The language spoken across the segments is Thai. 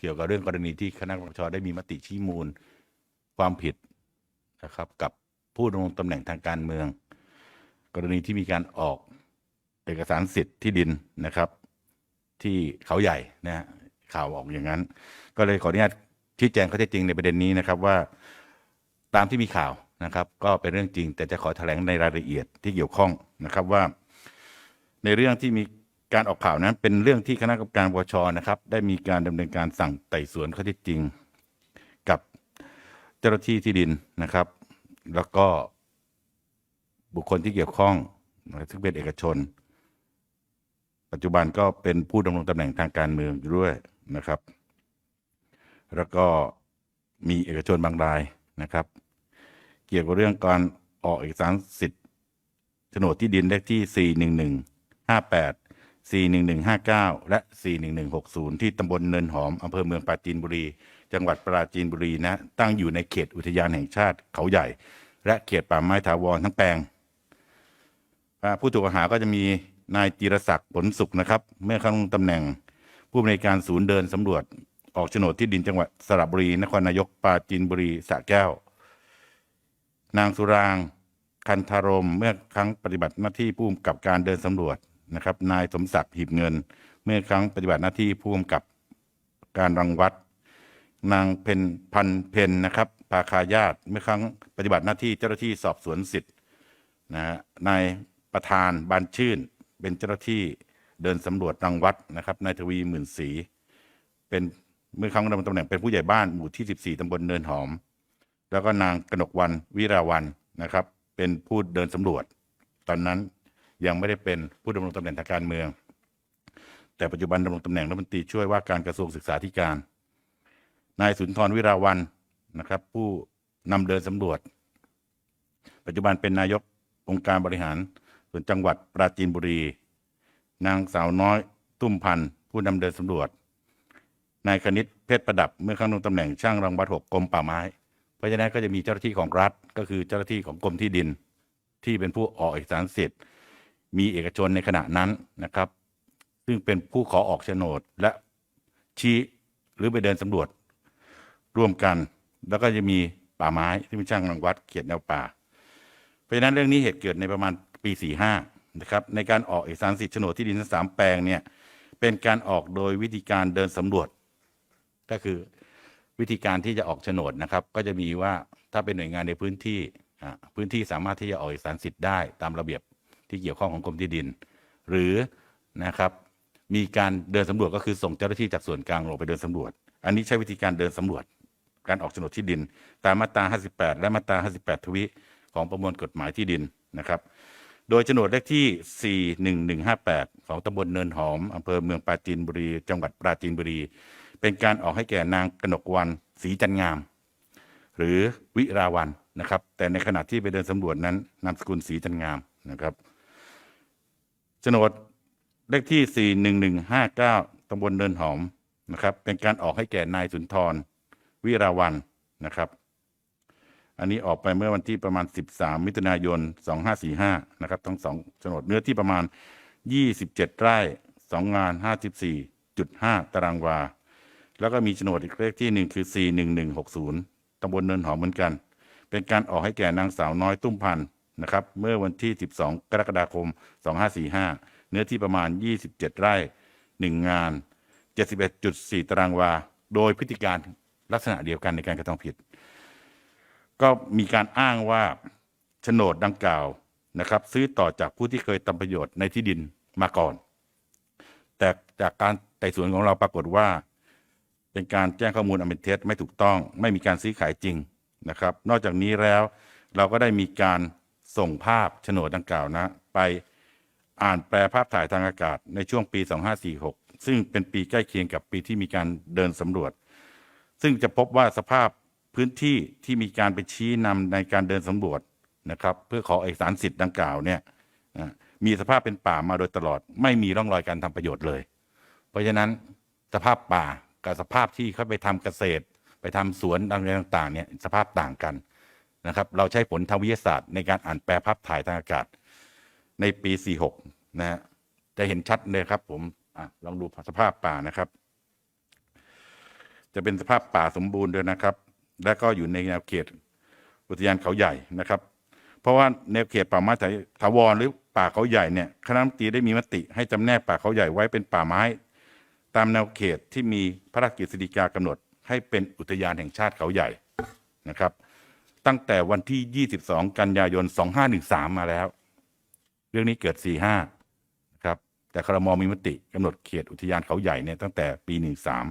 เกี่ยวกับเรื่องกรณีที่คณะกรรมการได้มีมติชี้มูลความผิดนะครับกับผู้ดำรงตำแหน่งทางการเมือง กรณีที่มีการออกเอกสารสิทธิ์ที่ดินนะครับ ที่เขาใหญ่นะฮะข่าวออกอย่างนั้น ก็เลยขออนุญาตชี้แจงข้อเท็จจริงในประเด็นนี้นะครับว่าตามที่มีข่าวนะครับ ก็เป็นเรื่องจริง แต่จะขอแถลงในรายละเอียดที่เกี่ยวข้องนะครับว่า ในเรื่องที่มี การออกข่าวนั้นเป็นเรื่องที่คณะกรรมการปปชนะครับ ได้มีการดำเนินการสั่งไต่สวนข้อเท็จจริง กับเจ้าหน้าที่ที่ดินนะครับ แล้วก็บุคคลที่เกี่ยวข้องนะดับซึ่งเป็นเอกชน ปัจจุบันก็เป็นผู้ดำรงตำแหน่งทางการเมืองอยู่ด้วยนะครับ แล้วก็มีเอกชนบางรายนะครับ เกี่ยวกับเรื่องการออกเอกสารสิทธิ์โฉนดที่ดินเลขที่ 41158 41159 และ 41160 ที่ตำบลเนินหอมอำเภอเมืองปราจีนบุรี จังหวัดปราจีนบุรีนะ ตั้งอยู่ในเขตอุทยานแห่งชาติเขาใหญ่ และเขตป่าไม้ถาวรทั้งแปลง ผู้ถูกกล่าวหาก็จะมีนายจิรศักดิ์ผลสุขนะครับ เมื่อเข้ารับตำแหน่ง ผู้อำนวยการศูนย์เดินสำรวจออกโฉนดที่ดินจังหวัดสระบุรี นครนายกปราจีนบุรีสระแก้ว นางสุรางคันธารมเมื่อครั้งปฏิบัติหน้าที่ผู้กำกับการเดินสำรวจ นะครับนายสมศักดิ์หีบเงิน เมื่อครั้งปฏิบัติหน้าที่ผู้กำกับการรังวัด นางเพนพันเพนนะครับภาคายาตเมื่อครั้งปฏิบัติหน้าที่เจ้าหน้าที่สอบสวนสิทธิ์นะฮะนายประธานบานชื่น เป็นเจ้าหน้าที่เดินสำรวจรังวัดนะครับนายทวีหมื่นศรีเป็นเมื่อครั้งดำรงตำแหน่งเป็นผู้ใหญ่บ้านหมู่ที่ 14ตำบลเนินหอม แล้วก็นางกนกวันวิราวันนะครับ เป็นผู้เดินสำรวจตอนนั้น ยังไม่ได้เป็นผู้ดำรงตำแหน่งทางการเมือง แต่ปัจจุบันดำรงตำแหน่งรัฐมนตรีช่วยว่าการกระทรวงศึกษาธิการ นายสุนทรวิราวันนะครับ ผู้นำเดินสำรวจ ปัจจุบันเป็นนายกองค์การบริหารส่วนจังหวัดปราจีนบุรี นางสาวน้อยตุ้มพันธ์ผู้นำเดินสำรวจ นายคณิตเพชรประดับเมื่อครั้งดำรงตำแหน่งช่างรังวัดหกกรมป่าไม้ เพราะฉะนั้นก็จะมีเจ้าหน้าที่ของรัฐ ก็คือเจ้าหน้าที่ของกรมที่ดิน ที่เป็นผู้ออกเอกสารสิทธิ์ มีเอกชนในขณะนั้นนะครับ ซึ่งเป็นผู้ขอออกโฉนดและชี้หรือไปเดินสำรวจร่วมกัน แล้วก็จะมีป่าไม้ที่เป็นช่างรังวัดเขตแนวป่า เพราะฉะนั้นเรื่องนี้เหตุเกิดในประมาณปี45นะครับในการออกเอกสารสิทธิ์โฉนดที่ดินทั้งสามแปลงเนี่ยเป็นการออกโดยวิธีการเดินสำรวจ ก็คือวิธีการที่จะออกโฉนดนะครับ ก็จะมีว่าถ้าเป็นหน่วยงานในพื้นที่พื้นที่สามารถที่จะออกเอกสารสิทธิ์ได้ตามระเบียบ ที่เกี่ยวข้องของกรมที่ดิน หรือนะครับมีการเดินสำรวจก็คือส่งเจ้าหน้าที่จากส่วนกลางลงไปเดินสำรวจ อันนี้ใช้วิธีการเดินสำรวจ การออกโฉนดที่ดิน ตามมาตรา 58 และมาตรา 58 ทวิของประมวลกฎหมายที่ดินนะครับโดยโฉนดเลขที่ 41158 ของตำบลเนินหอมอำเภอเมืองปราจีนบุรี จังหวัดปราจีนบุรี เป็นการออกให้แก่นางกนกวันศรีจันงาม หรือวิราวันนะครับ แต่ในขณะที่ไปเดินสำรวจนั้นนามสกุลศรีจันงามนะครับ โฉนดเลขที่ 41159ตำบลเนินหอมนะครับ เป็นการออกให้แก่นายสุนทร วิราวันนะครับ อันนี้ออกไปเมื่อวันที่ประมาณ 13 มิถุนายน 2545 นะครับ ทั้งสองโฉนดเนื้อที่ประมาณ 27 ไร่ 2 งาน 54.5 ตารางวา แล้วก็มีโฉนดอีกเลขที่หนึ่งคือ 41160ตำบลเนินหอมเหมือนกัน เป็นการออกให้แก่นางสาวน้อยตุ้มพันธ์ นะครับเมื่อวันที่ 12 กรกฎาคม 2545 เนื้อที่ประมาณ 27 ไร่ 1 งาน 71.4 ตารางวา โดยพฤติการลักษณะเดียวกันในการกระทำผิด ก็มีการอ้างว่าโฉนดดังกล่าวนะครับซื้อต่อจากผู้ที่เคยทำประโยชน์ในที่ดินมาก่อน แต่จากการไต่สวนของเราปรากฏว่า เป็นการแจ้งข้อมูลอันเป็นเท็จไม่ถูกต้อง ไม่มีการซื้อขายจริงนะครับ นอกจากนี้แล้วเราก็ได้มีการ ส่งภาพโฉนดดังกล่าวนะ ไปอ่านแปลภาพถ่ายทางอากาศในช่วงปี 2546 ซึ่งเป็นปีใกล้เคียงกับปีที่มีการเดินสำรวจ ซึ่งจะพบว่าสภาพพื้นที่ที่มีการไปชี้นำในการเดินสำรวจนะครับ เพื่อขอเอกสารสิทธิ์ดังกล่าวเนี่ยมีสภาพเป็นป่ามาโดยตลอด ไม่มีร่องรอยการทำประโยชน์เลย เพราะฉะนั้นสภาพป่ากับสภาพที่เขาไปทำเกษตร ไปทำสวนอะไรต่างๆเนี่ยสภาพต่างกัน นะครับเราใช้ผลทางวิทยาศาสตร์ในการอ่านแปลภาพถ่ายทางอากาศ ในปี 46 นะฮะจะเห็นชัดเลยครับผมอลองดูสภาพป่านะครับ จะเป็นสภาพป่าสมบูรณ์ด้วยนะครับ และก็อยู่ในแนวเขตอุทยานเขาใหญ่นะครับ เพราะว่าแนวเขตป่าไม้ถาวรหรือป่าเขาใหญ่เนี่ยคณะรัฐมนตรีได้มีมติ ให้จำแนกป่าเขาใหญ่ไว้เป็นป่าไม้ ตามแนวเขตที่มีพระราชกฤษฎีกากำหนด ให้เป็นอุทยานแห่งชาติเขาใหญ่นะครับ ตั้งแต่วันที่ 22 กันยายน 2513 มาแล้ว เรื่องนี้เกิด 45 นะครับ แต่ครมมีมติกำหนดเขตอุทยานเขาใหญ่เนี่ยตั้งแต่ปี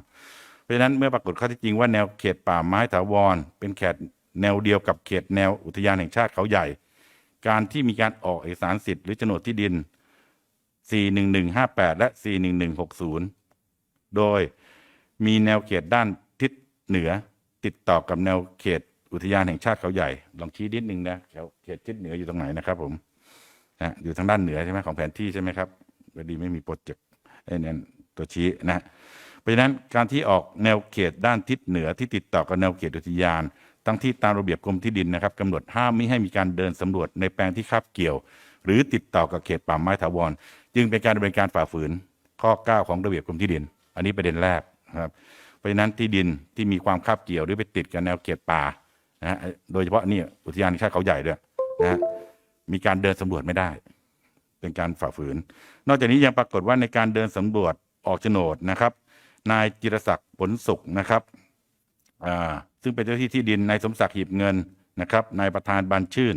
13 เพราะฉะนั้นเมื่อปรากฏข้อเท็จจริงว่าแนวเขตป่าไม้ถาวร เป็นเขตแนวเดียวกับเขตแนวอุทยานแห่งชาติเขาใหญ่ การที่มีการออกเอกสารสิทธิ์หรือโฉนดที่ดิน 41158 และ 41160 โดยมีแนวเขตด้านทิศเหนือติดต่อกับแนวเขต อุทยานแห่งชาติเขาใหญ่ ลองชี้นิดนึงนะแถวเขตทิศเหนืออยู่ตรงไหนนะครับ ผมนะอยู่ทางด้านเหนือใช่ไหมของแผนที่ใช่ไหมครับพอดีไม่มีโปรเจกต์ไอ้นั่นตัวชี้นะเพราะฉะนั้นการที่ออกแนวเขตด้านทิศเหนือที่ติดต่อกับแนวเขตอุทยาน ทั้งที่ตามระเบียบกรมที่ดินนะครับกำหนดห้ามไม่ให้มีการเดินสำรวจในแปลงที่คาบเกี่ยว หรือติดต่อกับเขตป่าไม้ถาวร จึงเป็นการดำเนินการฝ่าฝืน ข้อ 9 ของระเบียบกรมที่ดิน อันนี้ประเด็นแรกนะครับเพราะฉะนั้นที่ดินที่มีความคาบเกี่ยวหรือไปติดกับแนวเขตป่า นะโดยเฉพาะนี่อุทยานแห่งชาติเขาใหญ่ด้วยนะมีการเดินสำรวจไม่ได้ เป็นการฝ่าฝืน นอกจากนี้ยังปรากฏว่าในการเดินสำรวจออกโฉนดนะครับ นายจิรศักดิ์ผลสุขนะครับอ่าซึ่งเป็นเจ้าที่ที่ดินนายสมศักดิ์หีบเงินนะครับนายประธานบานชื่น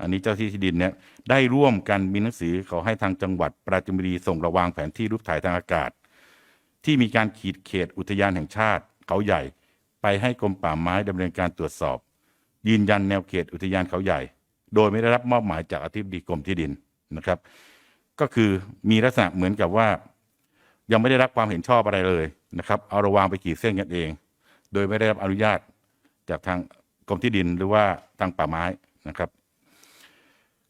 อันนี้เจ้าที่ที่ดินเนี่ยได้ร่วมกันมีหนังสือขอให้ทางจังหวัดปราจีนบุรีส่งระวางแผนที่รูปถ่ายทางอากาศ ที่มีการขีดเขตอุทยานแห่งชาติ เขาใหญ่ไปให้กรมป่าไม้ดำเนินการตรวจสอบ ยืนยันแนวเขตอุทยานเขาใหญ่ โดยไม่ได้รับมอบหมายจากอธิบดีกรมที่ดินนะครับ ก็คือมีลักษณะเหมือนกับว่า ยังไม่ได้รับความเห็นชอบอะไรเลยนะครับ เอาระวางไปขีดเส้นกันเอง โดยไม่ได้รับอนุญาตจากทางกรมที่ดินหรือว่าทางป่าไม้นะครับ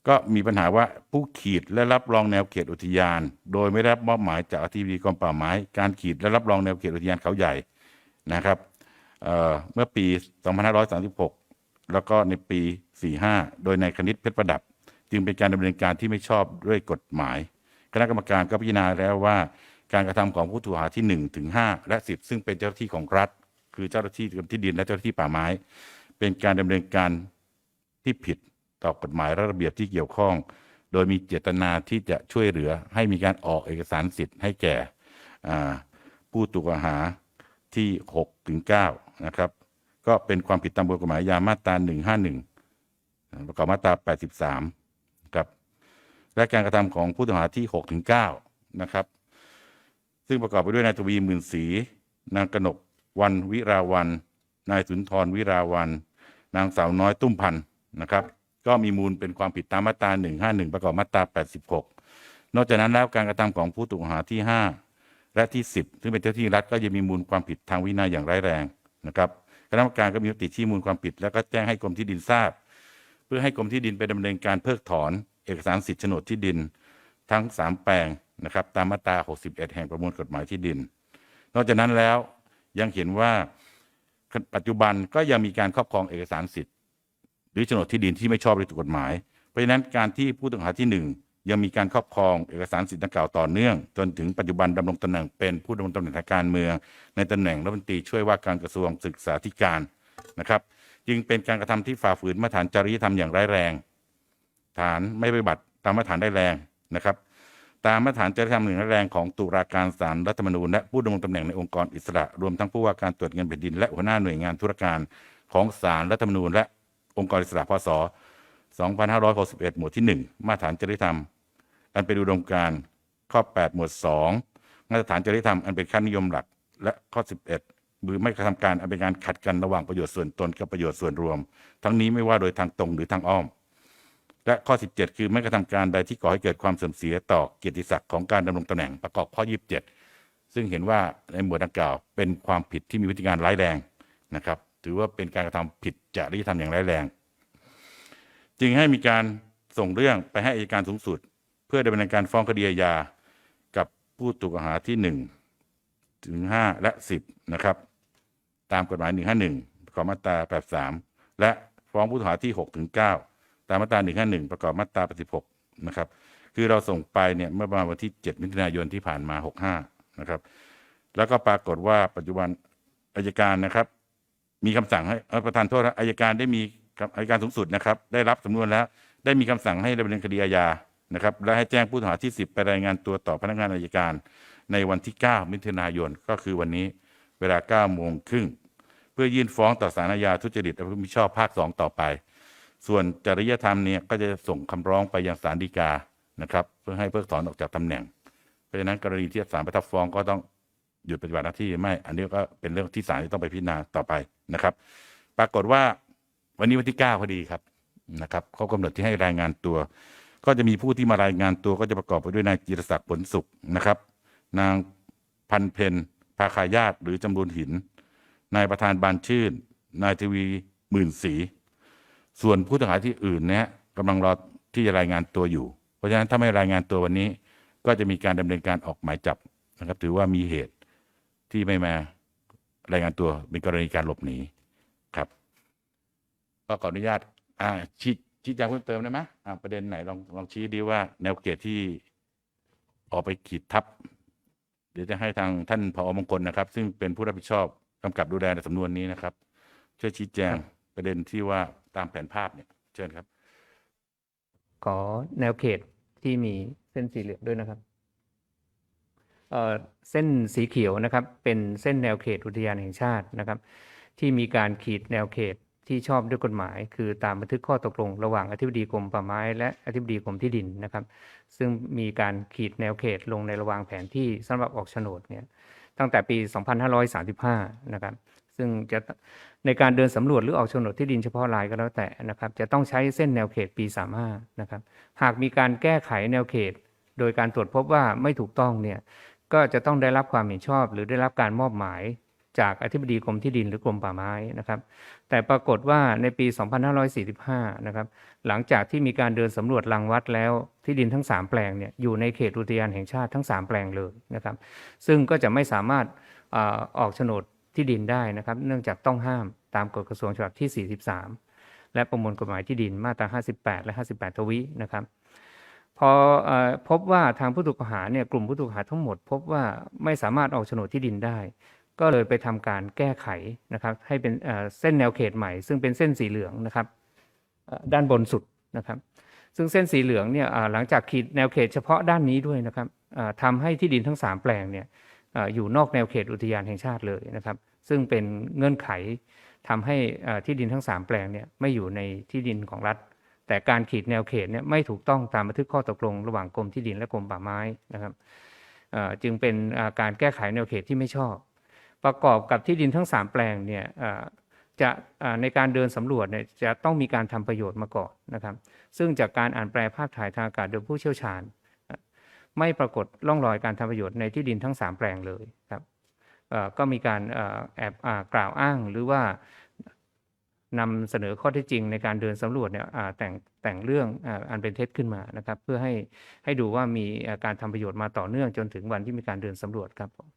ก็มีปัญหาว่าผู้ขีดและรับรองแนวเขตอุทยาน โดยไม่ได้รับมอบหมายจากอธิบดีกรมป่าไม้ การขีดและรับรองแนวเขตอุทยานเขาใหญ่นะครับเอ่อเมื่อปี 2536 แล้วก็ในปี 45 โดยนายคณิตเพชรประดับ จึงเป็นการดำเนินการที่ไม่ชอบด้วยกฎหมาย คณะกรรมการก็พิจารณาแล้วว่า การกระทำของผู้ถูกกล่าหาที่1ถึง5และ 10 ซึ่งเป็นเจ้าหน้าที่ของรัฐ คือเจ้าหน้าที่กรมที่ดินและเจ้าหน้าที่ป่าไม้ เป็นการดำเนินการที่ผิดต่อกฎหมายและระเบียบที่เกี่ยวข้อง โดยมีเจตนาที่จะช่วยเหลือให้มีการออกเอกสารสิทธิ์ให้แก่ผู้ถูกกล่าหาที่6ถึง9นะครับ ก็เป็นความผิดตามบทกฎหมายอามาตรา 151 ประกอบมาตรา 83ครับและการกระทำของผู้ต้องหาที่ 6 ถึง 9 นะครับ ซึ่งประกอบไปด้วยนายทวีหมื่นศรีนางกนกวันวิราวันนายสุนทรวิราวัน นางสาวน้อยตุ้มพันธ์นะครับ ก็มีมูลเป็นความผิดตามมาตรา 151 ประกอบมาตรา 86 นอกจากนั้นแล้วการกระทำของผู้ถูกกล่าวหาที่ 5 และที่ 10 ซึ่งเป็นเจ้าที่รัฐก็ยังมีมูลความผิดทางวินัยอย่างร้ายแรงนะครับ คณะกรรมการก็มีมติชี้มูลความผิด แล้วก็แจ้งให้กรมที่ดินทราบ เพื่อให้กรมที่ดินไปดำเนินการเพิกถอน เอกสารสิทธิโฉนดที่ดิน ทั้ง 3 แปลงนะครับตามมาตรา 61 แห่งประมวลกฎหมายที่ดิน นอกจากนั้นแล้วยังเห็นว่าปัจจุบันก็ยังมีการครอบครองเอกสารสิทธิ์ หรือโฉนดที่ดินที่ไม่ชอบด้วยกกฎหมาย เพราะฉะนั้นการที่ผู้ต้องหาที่หนึ่ง ยังมีการครอบครองเอกสารสิทธิ์ดังกล่าวต่อเนื่อง จนถึงปัจจุบันดำรงตำแหน่งเป็นผู้ดำรงตำแหน่งทางการเมือง ในตำแหน่งรัฐมนตรีช่วยว่าการกระทรวงศึกษาธิการนะครับ จึงเป็นการกระทำที่ฝ่าฝืนมาตรฐานจริยธรรมอย่างร้ายแรง ฐานไม่ปฏิบัติตามมาตรฐานได้แรงนะครับ ตามมาตรฐานจริยธรรมอย่างร้ายแรงของตุลาการศาลรัฐธรรมนูญและผู้ดำรงตำแหน่งในองค์กรอิสระ รวมทั้งผู้ว่าการตรวจเงินแผ่นดินและหัวหน้าหน่วยงานธุรการของศาลรัฐธรรมนูญและองค์กรอิสระพศ2561 หมวดที่ 1 มาตรฐานจริยธรรม อันเป็นอุดมการณ์ข้อ 8 หมวด 2 มาตรฐานจริยธรรมอันเป็นค่านิยมหลัก และข้อ 11หรือไม่กระทำการอันเป็นการขัดกันระหว่างประโยชน์ส่วนตนกับประโยชน์ส่วนรวม ทั้งนี้ไม่ว่าโดยทางตรงหรือทางอ้อม และข้อ 17 คือไม่กระทำการใดที่ก่อให้เกิดความเสื่อมเสียต่อเกียรติศักดิ์ของการดำรงตำแหน่งประกอบข้อ 27 ซึ่งเห็นว่าในหมวดดังกล่าว เป็นความผิดที่มีพฤติการร้ายแรงนะครับ ถือว่าเป็นการกระทำผิดจริยธรรมอย่างร้ายแรง จึงให้มีการส่งเรื่องไปให้อัยการสูงสุด พื่อดำเนินการฟ้องคดีอาญากับผู้ถูกกล่าวหาที่ 1 ถึง 5 และ 10 นะครับ ตามกฎหมาย 151ประกอบมาตรา 83 และฟ้องผู้ต้องหาที่ 6 ถึง 9 ตามมาตรา 151 ประกอบมาตรา 86 นะครับ คือเราส่งไปเนี่ยเมื่อประมาณวันที่ 7 มิถุนายนที่ผ่านมา 65 นะครับ แล้วก็ปรากฏว่าปัจจุบันอายการนะครับ มีคำสั่งให้ประธานโทษนะอายการได้มีอายการสูงสุดนะครับ ได้รับสำนวนแล้ว ได้มีคำสั่งให้ดำเนินคดีอาญา นะครับและให้แจ้งผู้ต้องหาที่ 10 ไปรายงานตัวต่อพนักงานอายการ ในวันที่ 9 มิถุนายนก็คือวันนี้เวลา9โมงครึ่งเพื่อยื่นฟ้องต่อศาลอาญาทุจริตและมิชอบภาค 2 ต่อไป ส่วนจริยธรรมเนี่ยก็จะส่งคำร้องไปยังศาลฎีกานะครับเพื่อให้เพิกถอนออกจากตำแหน่ง เพราะฉะนั้นกรณีที่ศาลประทับฟ้องก็ต้องหยุดปฏิบัติหน้าที่ไม่ อันนี้ก็เป็นเรื่องที่ศาลจะต้องไปพิจารณาต่อไปนะครับ ปรากฏว่าวันนี้วันที่9พอดีครับนะครับเขากำหนดที่ให้รายงานตัว ก็จะมีผู้ที่มารายงานตัวก็จะประกอบไปด้วยนายจิรศักดิ์ผลสุขนะครับ นางพันเพนภาคายาตหรือจำรูนหิน นายประธานบานชื่น นายทวีหมื่นศรีส่วนผู้ต้องหาที่อื่นเนี่ยกำลังรอที่จะรายงานตัวอยู่ เพราะฉะนั้นถ้าไม่รายงานตัววันนี้ ก็จะมีการดำเนินการออกหมายจับนะครับ ถือว่ามีเหตุที่ไม่มารายงานตัวเป็นกรณีการหลบหนีครับ ก็ขออนุญาตอ่าชี้ ชี้แจงเพิ่มเติมได้ไหมอ่าประเด็นไหนลองลองชี้ดีว่าแนวเขตที่ออกไปขีดทับ เดี๋ยวจะให้ทางท่านผอมงคลนะครับ ซึ่งเป็นผู้รับผิดชอบกำกับดูแลในสำนวนนี้นะครับ ช่วยชี้แจงประเด็นที่ว่าตามแผนภาพเนี่ยเชิญครับ ขอแนวเขตที่มีเส้นสีเหลืองด้วยนะครับเอ่อเส้นสีเขียวนะครับ เป็นเส้นแนวเขตอุทยานแห่งชาตินะครับ ที่มีการขีดแนวเขต ที่ชอบด้วยกฎหมาย คือตามบันทึกข้อตกลง ระหว่างอธิบดีกรมป่าไม้ และอธิบดีกรมที่ดินนะครับ ซึ่งมีการขีดแนวเขตลงในระหว่างแผนที่สำหรับออกโฉนดเนี่ยตั้งแต่ปี 2535 นะครับ ซึ่งจะในการเดินสำรวจหรือออกโฉนดที่ดินเฉพาะรายก็แล้วแต่นะครับ จะต้องใช้เส้นแนวเขตปี 35 นะครับ หากมีการแก้ไขแนวเขต โดยการตรวจพบว่าไม่ถูกต้องเนี่ยก็จะต้องได้รับความเห็นชอบ หรือได้รับการมอบหมาย จากอธิบดีกรมที่ดินหรือกรมป่าไม้นะครับ แต่ปรากฏว่าในปี 2545 นะครับ หลังจากที่มีการเดินสำรวจรังวัดแล้วที่ดินทั้ง 3 แปลงเนี่ยอยู่ในเขตอุทยานแห่งชาติทั้ง 3 แปลงเลยนะครับ ซึ่งก็จะไม่สามารถอออกโฉนดที่ดินได้นะครับ เนื่องจากต้องห้ามตามกฎกระทรวงฉบับที่ 43 และประมวลกฎหมายที่ดินมาตรา 58 และ 58 ทวีนะครับพอออพบว่าทางผู้ถูกกล่าวหาเนี่ยกลุ่มผู้ถูกกล่าวหาทั้งหมด พบว่าไม่สามารถออกโฉนดที่ดินได้ ก็เลยไปทำการแก้ไขนะครับให้เป็นเส้นแนวเขตใหม่ ซึ่งเป็นเส้นสีเหลืองนะครับด้านบนสุดนะครับ ซึ่งเส้นสีเหลืองเนี่ยหลังจากขีดแนวเขตเฉพาะด้านนี้ด้วยนะครับอ่าทำให้ที่ดินทั้ง 3 แปลงเนี่ยอยู่นอกแนวเขตอุทยานแห่งชาติเลยนะครับ ซึ่งเป็นเงื่อนไขทำให้ที่ดินทั้ง 3 แปลงเนี่ยไม่อยู่ในที่ดินของรัฐ แต่การขีดแนวเขตเนี่ยไม่ถูกต้องตามบันทึกข้อตกลงระหว่างกรมที่ดินและกรมป่าไม้นะครับจึงเป็นการแก้ไขแนวเขตที่ไม่ชอบ ประกอบกับที่ดินทั้ง 3 แปลงเนี่ยจะในการเดินสำรวจเนี่ยจะต้องมีการทำประโยชน์มาก่อนนะครับ ซึ่งจากการอ่านแปลภาพถ่ายทางอากาศโดยผู้เชี่ยวชาญ ไม่ปรากฏร่องรอยการทำประโยชน์ในที่ดินทั้ง 3 แปลงเลยครับก็มีการแอบอกล่าวอ้างหรือว่านำเสนอข้อเท็จจริงในการเดินสำรวจเนี่ยแต่งแต่งเรื่องอันเป็นเท็จขึ้นมานะครับ เพื่อให้ให้ดูว่ามีการทำประโยชน์มาต่อเนื่องจนถึงวันที่มีการเดินสำรวจครับผม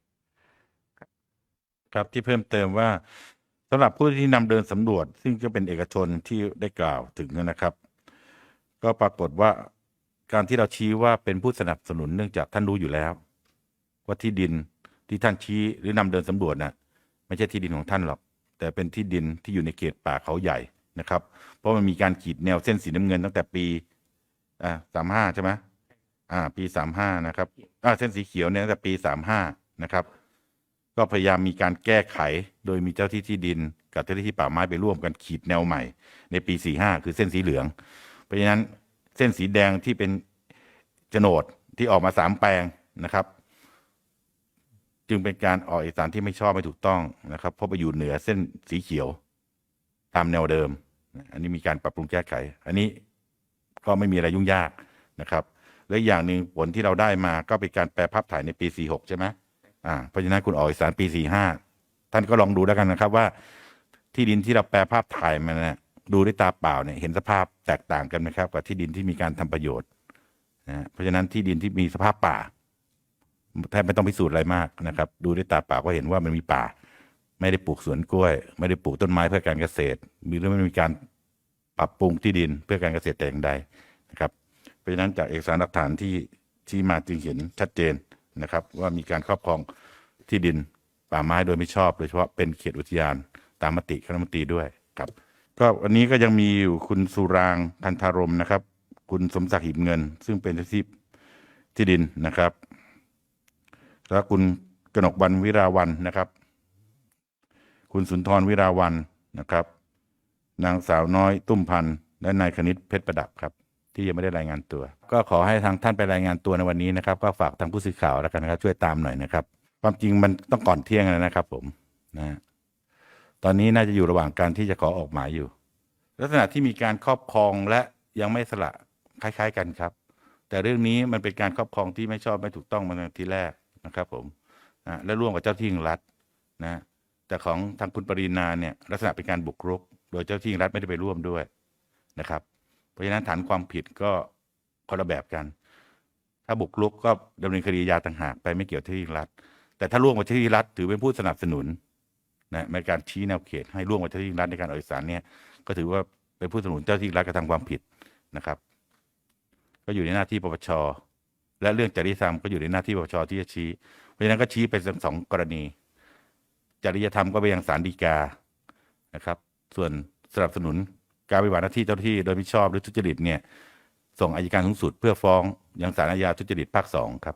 ครับที่เพิ่มเติมว่าสำหรับผู้ที่นำเดินสำรวจ ซึ่งก็เป็นเอกชนที่ได้กล่าวถึงนะครับ ก็ปรากฏว่าการที่เราชี้ว่าเป็นผู้สนับสนุนเนื่องจากท่านรู้อยู่แล้ว ว่าที่ดินที่ท่านชี้หรือนำเดินสำรวจน่ะไม่ใช่ที่ดินของท่านหรอก แต่เป็นที่ดินที่อยู่ในเขตป่าเขาใหญ่นะครับ เพราะมันมีการขีดแนวเส้นสีน้ำเงินตั้งแต่ปีอ่าสามห้าใช่ไหมอ่า ปีสามห้านะครับอ่าเส้นสีเขียวเนี่ยตั้งแต่ปีสามห้านะครับ ก็พยายามมีการแก้ไข โดยมีเจ้าที่ที่ดิน กับเจ้าที่ป่าไม้ไปร่วมกันขีดแนวใหม่ ในปี 45 คือเส้นสีเหลือง เพราะฉะนั้นเส้นสีแดงที่เป็นโฉนดที่ออกมาสามแปลงนะครับ จึงเป็นการออกเอกสารที่ไม่ชอบไม่ถูกต้องนะครับ เพราะไปอยู่เหนือเส้นสีเขียวตามแนวเดิม อันนี้มีการปรับปรุงแก้ไข อันนี้ก็ไม่มีอะไรยุ่งยากนะครับและอีกอย่างหนึ่งผลที่เราได้มาก็เป็นการแปลภาพถ่ายในปี 46 ใช่ไหม อ่าเพราะฉะนั้นคุณออกเอกสารปีสี่ห้าท่านก็ลองดูแล้วกันนะครับว่า ที่ดินที่เราแปลภาพถ่ายมาเนี่ยดูด้วยตาเปล่าเนี่ยเห็นสภาพแตกต่างกันไหมครับกับที่ดินที่มีการทำประโยชน์นะฮะเพราะฉะนั้นที่ดินที่มีสภาพป่าแทบไม่ต้องพิสูจน์อะไรมากนะครับ ดูด้วยตาเปล่าก็เห็นว่ามันมีป่า ไม่ได้ปลูกสวนกล้วย ไม่ได้ปลูกต้นไม้เพื่อการเกษตร มีหรือไม่มีการปรับปรุงที่ดินเพื่อการเกษตรแต่อย่างใดนะครับ เพราะฉะนั้นจากเอกสารหลักฐานที่ที่มาจึงเห็นชัดเจน นะครับ ว่ามีการครอบครองที่ดินป่าไม้โดยไม่ชอบ โดยเฉพาะเป็นเขตอุทยานตามมติคณะมนตรีด้วยครับ ก็วันนี้ก็ยังมีอยู่คุณสุรางค์พันธารมนะครับ คุณสมศักดิ์หิบเงิน ซึ่งเป็นเจ้าหน้าที่ที่ดินนะครับ แล้วคุณกนกวันวิราวันนะครับ คุณสุนทรวิราวันนะครับ นางสาวน้อยตุ้มพันธ์และนายคณิตเพชรประดับครับ ที่ยังไม่ได้รายงานตัว ก็ขอให้ทางท่านไปรายงานตัวในวันนี้นะครับ ก็ฝากทางผู้สื่อข่าวแล้วกันนะครับ ช่วยตามหน่อยนะครับ ความจริงมันต้องก่อนเที่ยงแล้วนะครับ ผมนะตอนนี้น่าจะอยู่ระหว่างการที่จะขอออกหมายอยู่ ลักษณะที่มีการครอบครองและยังไม่สละคล้าย ๆ กันครับ แต่เรื่องนี้มันเป็นการครอบครองที่ไม่ชอบไม่ถูกต้องมาตั้งแต่แรกนะครับ ผมนะและร่วมกับเจ้าที่รัฐนะแต่ของทางคุณปรินาเนี่ยลักษณะเป็นการบุกรุก โดยเจ้าที่รัฐไม่ได้ไปร่วมด้วยนะครับ เพราะฉะนั้นฐานความผิดก็คนละแบบกัน ถ้าบุกรุกก็ดำเนินคดียาต่างหากไปไม่เกี่ยวเจ้าที่รัฐ แต่ถ้าร่วมกับเจ้าที่รัฐถือเป็นผู้สนับสนุนนะในการชี้แนวเขตให้ร่วมกับเจ้าที่รัฐในการออกเอกสารเนี่ยก็ถือว่าเป็นผู้สนับสนุนเจ้าที่รัฐกระทำความผิดนะครับ ก็อยู่ในหน้าที่ปปชและเรื่องจริยธรรมก็อยู่ในหน้าที่ปปชที่จะชี้ เพราะฉะนั้นก็ชี้ไปทั้งสองกรณี จริยธรรมก็ไปยังศาลฎีกานะครับ ส่วนสนับสนุน การปฏิบัติหน้าที่เจ้าหน้าที่โดยมิชอบหรือทุจริตเนี่ยส่งอายการสูงสุดเพื่อฟ้องยังศาลอาญาทุจริตภาคสองครับ